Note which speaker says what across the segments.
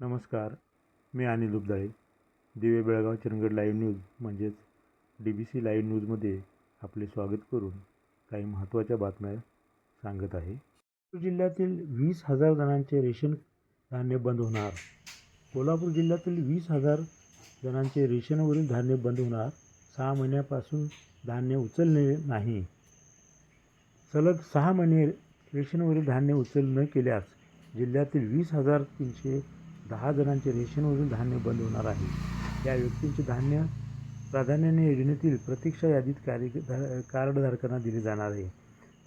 Speaker 1: नमस्कार मी अनिल उबदाळे. दिवे बेळगाव चिरंगड लाईव्ह न्यूज म्हणजेच डी बी सी लाईव्ह न्यूजमध्ये आपले स्वागत करून काही महत्त्वाच्या बातम्या सांगत आहे. कोल्हापूर जिल्ह्यातील वीस हजार जणांचे रेशन धान्य बंद होणार. कोल्हापूर जिल्ह्यातील वीस हजार जणांचे रेशनवरील धान्य बंद होणार. सहा महिन्यापासून धान्य उचलले नाही. सलग सहा महिने रेशनवरील धान्य उचल न केल्यास जिल्ह्यातील वीस हजार तीनशे दहा जणांचे रेशनवरील धान्य बंद होणार आहे. या व्यक्तींचे धान्य प्राधान्याने योजनेतील प्रतीक्षा यादीत कार्य कार्डधारकांना दिले जाणार आहे.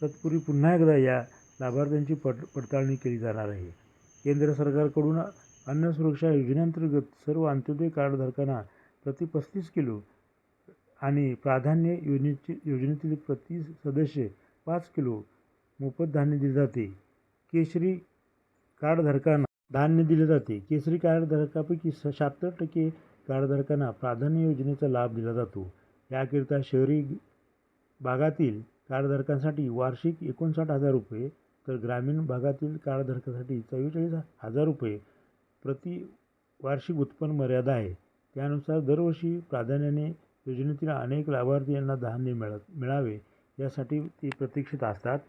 Speaker 1: तत्पूर्वी पुन्हा एकदा या लाभार्थ्यांची पड पडताळणी केली जाणार आहे. केंद्र सरकारकडून अन्न सुरक्षा योजनेअंतर्गत सर्व अंत्योदय कार्डधारकांना प्रति पस्तीस किलो आणि प्राधान्य योजनेची योजनेतील प्रति सदस्य पाच किलो मोफत धान्य दिले जाते. केशरी कार्डधारकांना धान्य दिले जाते. केसरी कार्डधारकापैकी स शहात्तर टक्के कार्डधारकांना प्राधान्य योजनेचा लाभ दिला जातो. याकरिता शहरी भागातील कार्डधारकांसाठी वार्षिक एकोणसाठ हजार रुपये तर ग्रामीण भागातील कार्डधारकासाठी चव्वेचाळीस हजार रुपये प्रति वार्षिक उत्पन्न मर्यादा आहे. त्यानुसार दरवर्षी प्राधान्याने योजनेतील अनेक लाभार्थी यांना धान्य मिळत मिळावे. यासाठी ते प्रतीक्षित असतात.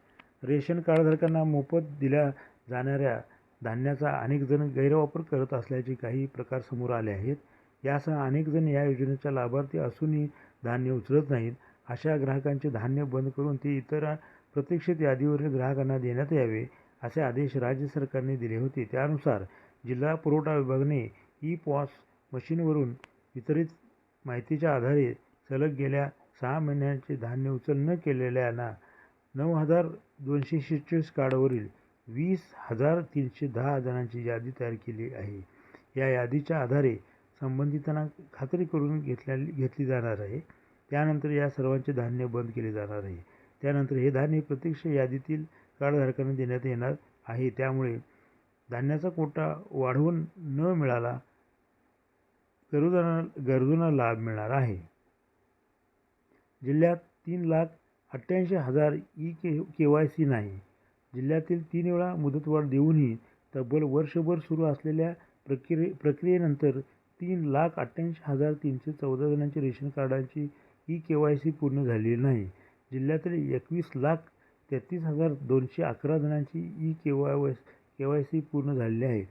Speaker 1: रेशन कार्डधारकांना मोफत दिल्या जाणाऱ्या धान्याचा अनेक जण गैरवापर करत असल्याचे काही प्रकार समोर आले आहेत. यासह अनेक जण या योजनेच्या लाभार्थी असूनही धान्य उचलत नाहीत. अशा ग्राहकांचे धान्य बंद करून ते इतर प्रतीक्षित यादीवरील ग्राहकांना देण्यात यावे असे आदेश राज्य सरकारने दिले होते. त्यानुसार जिल्हा पुरवठा विभागाने ई पॉस मशीनवरून वितरित माहितीच्या आधारे सलग गेल्या सहा महिन्यांचे धान्य उचल न केलेल्यांना नऊ हजार दोनशे शेहेचाळीस कार्डवरील वीस हजार तीनशे दहा जणांची यादी तयार केली आहे. या यादीच्या आधारे संबंधितांना खात्री करून घेतल्या घेतली जाणार आहे. त्यानंतर या सर्वांचे धान्य बंद केले जाणार आहे. त्यानंतर हे धान्य प्रत्यक्ष यादीतील कार्डधारकांना देण्यात येणार आहे. त्यामुळे धान्याचा कोटा वाढवून न मिळाला गरजूंना गरजूंना लाभ मिळणार आहे. जिल्ह्यात तीन लाख अठ्ठ्याऐंशी हजार E K K Y C नाही. जिल्ह्यातील तीन वेळा मुदतवाढ देऊनही तब्बल वर्षभर सुरू असलेल्या प्रक्रिये प्रक्रियेनंतर तीन लाख अठ्ठ्याऐंशी हजार तीनशे चौदा जणांची रेशन कार्डांची ई के वाय सी पूर्ण झालेली नाही. जिल्ह्यातील एकवीस लाख तेहतीस हजार दोनशे अकरा जणांची E K Y K Y C पूर्ण झालेली आहे.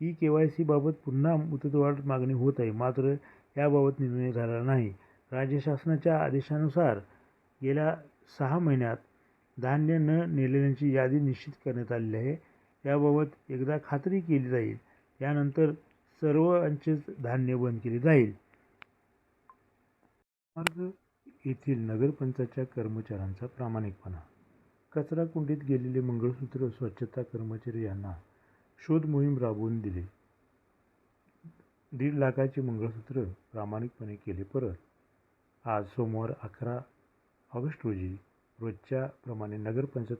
Speaker 1: ई के वाय सीबाबत पुन्हा मुदतवाढ मागणी होत आहे मात्र याबाबत निर्णय झाला नाही. राज्य शासनाच्या आदेशानुसार गेल्या सहा महिन्यात धान्य न नेलेल्यांची यादी निश्चित करण्यात आलेली आहे. याबाबत एकदा खात्री केली जाईल. यानंतर सर्वांचेच धान्य बंद केले जाईल. मार्ग येथील नगरपंचायतच्या कर्मचाऱ्यांचा प्रामाणिकपणा. कचरा कुंडीत गेलेले मंगळसूत्र स्वच्छता कर्मचारी यांना शोध मोहीम राबवून दिली. दीड लाखाचे मंगळसूत्र प्रामाणिकपणे केले परत. आज सोमवार अकरा ऑगस्ट रोजी रोजच्याप्रमाणे नगरपंचायत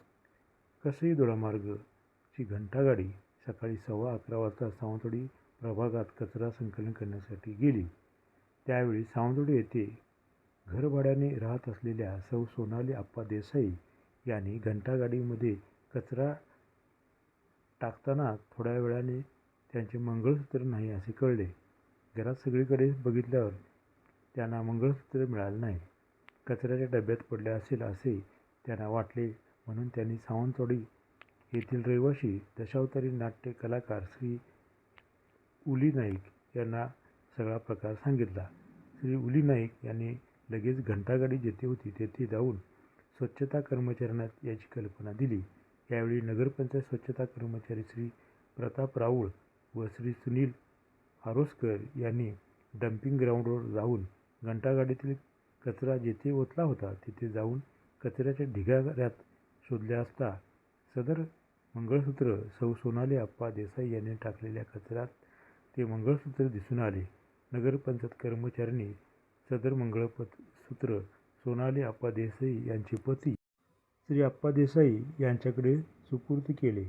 Speaker 1: कसई दोडामार्गची घंटागाडी सकाळी सव्वा अकरा वाजता सावंतवाडी प्रभागात कचरा संकलन करण्यासाठी गेली. त्यावेळी सावंतवाडी येथे घरभाड्याने राहत असलेल्या सौ सोनाली आप्पा देसाई यांनी घंटागाडीमध्ये कचरा टाकताना थोड्या वेळाने त्यांचे मंगळसूत्र नाही असे कळले. घरात सगळीकडे बघितल्यावर त्यांना मंगळसूत्र मिळालं नाही. कचऱ्याच्या डब्यात पडले असेल असे त्यांना वाटले. म्हणून त्यांनी सावंतवाडी येथील रहिवाशी दशावतारी नाट्य कलाकार श्री उली नाईक यांना सगळा प्रकार सांगितला. श्री उली नाईक यांनी लगेच घंटागाडी जेथे होती तेथे जाऊन स्वच्छता कर्मचाऱ्यांना याची कल्पना दिली. यावेळी नगरपंचायत स्वच्छता कर्मचारी श्री प्रताप राऊळ व श्री सुनील आरोसकर यांनी डम्पिंग ग्राउंडवर जाऊन घंटागाडीतील कचरा जेथे ओतला होता तिथे जाऊन कचऱ्याच्या ढिगाऱ्यात शोधले असता सदर मंगळसूत्र सौ सोनाली आप्पा देसाई यांनी टाकलेल्या कचऱ्यात ते मंगळसूत्र दिसून आले. नगरपंचायत कर्मचाऱ्यांनी सदर मंगळसूत्र सोनाली आप्पा देसाई यांचे पती श्री आप्पा देसाई यांच्याकडे सुपूर्द केले.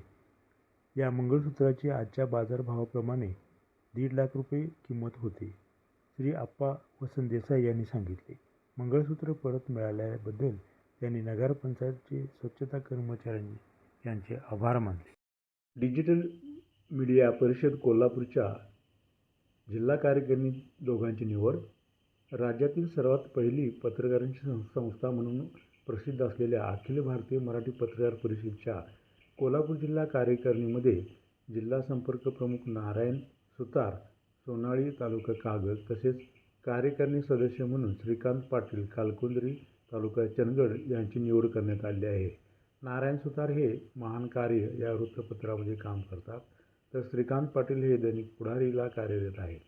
Speaker 1: या मंगळसूत्राची आजच्या बाजारभावाप्रमाणे दीड लाख रुपये किंमत होते श्री आप्पा वसंत देसाई यांनी सांगितले. मंगळसूत्र परत मिळाल्याबद्दल त्यांनी नगरपंचायतचे स्वच्छता कर्मचाऱ्यांनी यांचे आभार मानले. डिजिटल मीडिया परिषद कोल्हापूरच्या जिल्हा कार्यकारिणी दोघांची निवड राज्यातील सर्वात पहिली पत्रकारांची सं संस्था म्हणून प्रसिद्ध असलेल्या अखिल भारतीय मराठी पत्रकार परिषदेच्या कोल्हापूर जिल्हा कार्यकारिणीमध्ये जिल्हा संपर्क प्रमुख नारायण सुतार सोनाळी तालुका कागद तसेच कार्यकारिणी सदस्य म्हणून श्रीकांत पाटील कालकुंद्री तालुका चंदगड यांची निवड करण्यात आली आहे. नारायण सुतार हे महान कार्य या वृत्तपत्रामध्ये काम करतात. तर श्रीकांत पाटील हे दैनिक पुढारीला कार्यरत आहेत.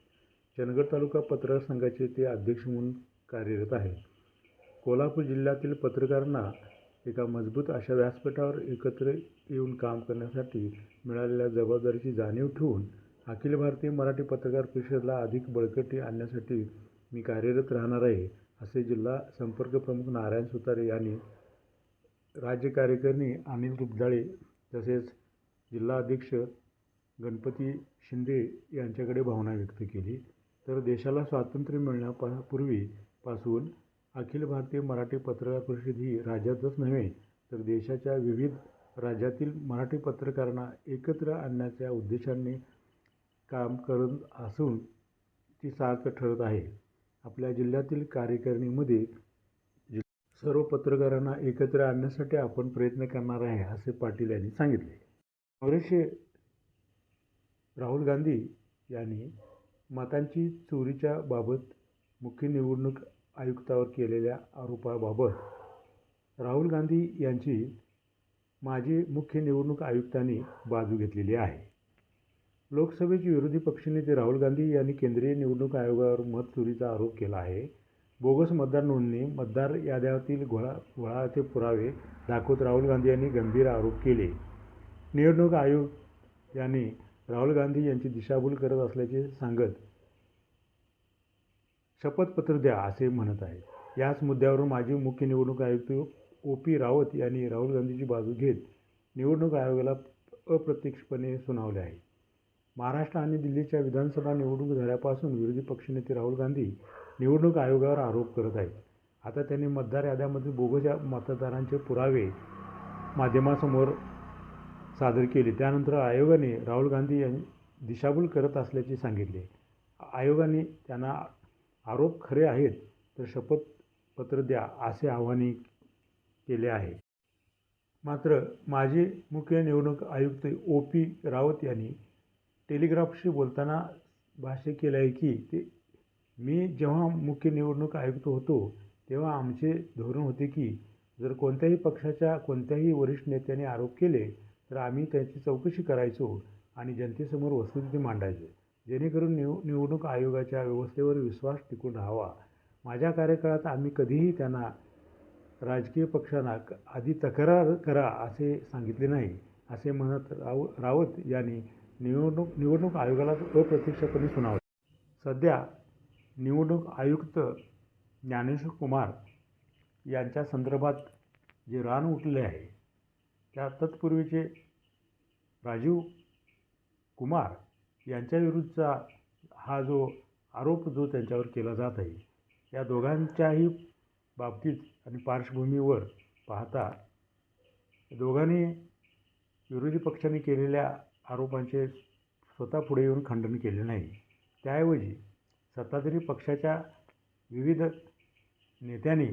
Speaker 1: चंदगड तालुका पत्रकार संघाचे ते अध्यक्ष म्हणून कार्यरत आहेत. कोल्हापूर जिल्ह्यातील पत्रकारांना एका मजबूत अशा व्यासपीठावर एकत्र येऊन काम करण्यासाठी मिळालेल्या जबाबदारीची जाणीव ठेवून अखिल भारतीय मराठी पत्रकार परिषदेला अधिक बळकटी आणण्यासाठी मी कार्यरत राहणार आहे असे जिल्हा संपर्क प्रमुख नारायण सुतारे यांनी राज्य कार्यकारिणी अनिल दुबदाळे तसेच जिल्हा अध्यक्ष गणपती शिंदे यांच्याकडे भावना व्यक्त केली. तर देशाला स्वातंत्र्य मिळण्यापा पूर्वीपासून अखिल भारतीय मराठी पत्रकार परिषद ही राज्यातच नव्हे तर देशाच्या विविध राज्यातील मराठी पत्रकारांना एकत्र आणण्याच्या उद्देशाने काम करत असून ती सार्थ ठरत आहे. आपल्या जिल्ह्यातील कार्यकारिणीमध्ये सर्व पत्रकारांना एकत्र आणण्यासाठी आपण प्रयत्न करणार आहे असे पाटील यांनी सांगितले. काँग्रेसचे राहुल गांधी यांनी मतांची चोरीच्या बाबत मुख्य निवडणूक आयुक्तावर केलेल्या आरोपाबाबत राहुल गांधी यांची माजी मुख्य निवडणूक आयुक्तांनी बाजू घेतलेली आहे. लोकसभेचे विरोधी पक्षनेते राहुल गांधी यांनी केंद्रीय निवडणूक आयोगावर मत चोरीचा आरोप केला आहे. बोगस मतदार नोंदणी मतदार याद्यातील घोळा घोळाचे पुरावे दाखवत राहुल गांधी यांनी गंभीर आरोप केले. निवडणूक आयोग यांनी राहुल गांधी यांची दिशाभूल करत असल्याचे सांगत शपथपत्र द्या असे म्हणत आहे याच मुद्द्यावरून माजी मुख्य निवडणूक आयुक्त ओ पी रावत यांनी राहुल गांधीची बाजू घेत निवडणूक आयोगाला अप्रत्यक्षपणे सुनावले आहे. महाराष्ट्र आणि दिल्लीच्या विधानसभा निवडणूक झाल्यापासून विरोधी पक्षनेते राहुल गांधी निवडणूक आयोगावर आरोप करत आहेत. आता त्यांनी मतदार याद्यामध्ये बोगस मतदारांचे पुरावे माध्यमासमोर सादर केले. त्यानंतर आयोगाने राहुल गांधी यांनी दिशाभूल करत असल्याचे सांगितले. आयोगाने त्यांना आरोप खरे आहेत तर शपथपत्र द्या असे आव्हाने केले आहे. मात्र माजी मुख्य निवडणूक आयुक्त ओ पी रावत यांनी टेलिग्राफशी बोलताना भाष्य केलं आहे की ते मी जेव्हा मुख्य निवडणूक आयुक्त होतो तेव्हा आमचे धोरण होते की जर कोणत्याही पक्षाच्या कोणत्याही वरिष्ठ नेत्याने आरोप केले तर आम्ही त्याची चौकशी करायचो आणि जनतेसमोर वस्तुस्थिती मांडायचो. जेणेकरून निव निवडणूक आयोगाच्या व्यवस्थेवर विश्वास टिकून राहावा. माझ्या कार्यकाळात आम्ही कधीही त्यांना राजकीय पक्षांना आधी तक्रार करा असे सांगितले नाही असे म्हणत राव रावत यांनी निवडणूक निवडणूक आयोगाला अप्रत्यक्षपणे सुनावले. सध्या निवडणूक आयुक्त ज्ञानेश्वर कुमार यांच्या संदर्भात जे रान उठले आहे त्या तत्पूर्वीचे राजीव कुमार यांच्याविरुद्धचा हा जो आरोप जो त्यांच्यावर केला जात आहे या दोघांच्याही बाबतीत आणि पार्श्वभूमीवर पाहता दोघांनी विरोधी पक्षाने केलेल्या आरोपांचे स्वतः पुढे येऊन खंडन केले नाही. त्याऐवजी सत्ताधारी पक्षाच्या विविध नेत्यांनी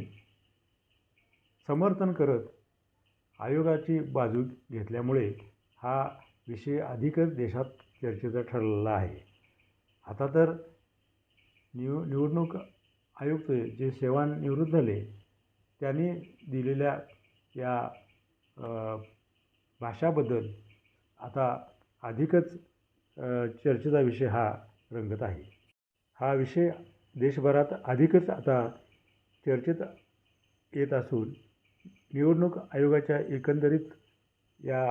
Speaker 1: समर्थन करत आयोगाची बाजू घेतल्यामुळे हा विषय अधिकच देशात चर्चेचा ठरलेला आहे. आता तर निव निवडणूक आयुक्त जे सेवानिवृत्त झाले त्यांनी दिलेल्या या भाषाबद्दल आता अधिकच चर्चेचा विषय हा रंगत आहे. हा विषय देशभरात अधिकच आता चर्चेत येत असून निवडणूक आयोगाच्या एकंदरीत या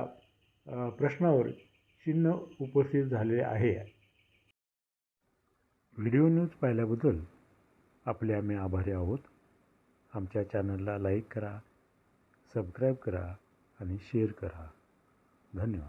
Speaker 1: प्रश्नावर चिन्ह उपस्थित झाले आहे. व्हिडिओ न्यूज पाहिल्याबद्दल आपले आम्ही आभारी आहोत. आमच्या चॅनलला लाईक करा सबस्क्राईब करा आणि शेअर करा. धन्यवाद.